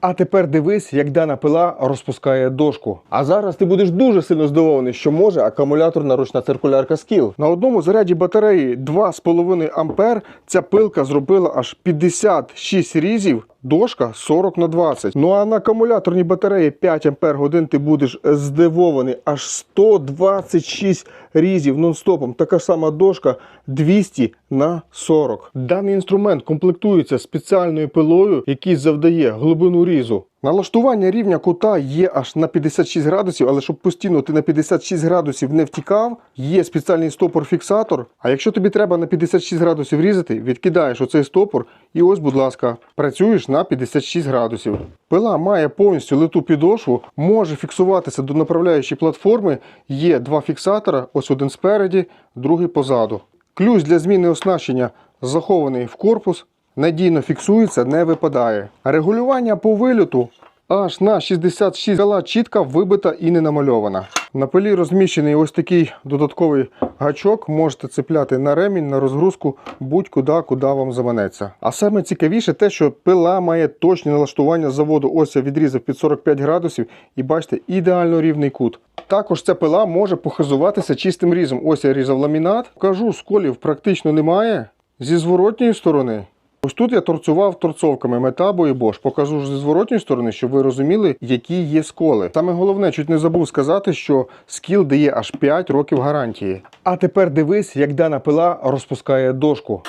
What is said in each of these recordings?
А тепер дивись, як дана пила розпускає дошку. А зараз ти будеш дуже сильно здивований, що може акумуляторна ручна циркулярка Skill. На одному заряді батареї 2,5 ампер ця пилка зробила аж 56 різів. Дошка 40 на 20. Ну а на акумуляторній батареї 5 ампер годин ти будеш здивований. Аж 126 різів нон-стопом. Така сама дошка 200 на 40. Даний інструмент комплектується спеціальною пилою, який завдає глибину різу. Налаштування рівня кута є аж на 56 градусів, але щоб постійно ти на 56 градусів не втікав, є спеціальний стопор-фіксатор. А якщо тобі треба на 56 градусів різати, відкидаєш оцей стопор і ось, будь ласка, працюєш на 56 градусів. Пила має повністю литу підошву, може фіксуватися до направляючої платформи. Є два фіксатора, ось один спереді, другий позаду. Ключ для зміни оснащення захований в корпус, надійно фіксується, не випадає. Регулювання по вильоту аж на 66 гала чітка вибита і не намальована. На пилі розміщений ось такий додатковий гачок. Можете цепляти на ремінь, на розгрузку будь-куди, куди вам заманеться. А саме цікавіше те, що пила має точні налаштування заводу. Ось я відрізав під 45 градусів і бачите, ідеально рівний кут. Також ця пила може похизуватися чистим різом. Ось я різав ламінат. Кажу, сколів практично немає. Зі зворотньої сторони. Ось тут я торцював торцовками Метабо і Bosch. Покажу ж зі зворотньої сторони, щоб ви розуміли, які є сколи. Саме головне, чуть не забув сказати, що скіл дає аж 5 років гарантії. А тепер дивись, як дана пила розпускає дошку.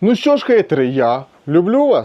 Ну що ж, хейтери, я люблю вас.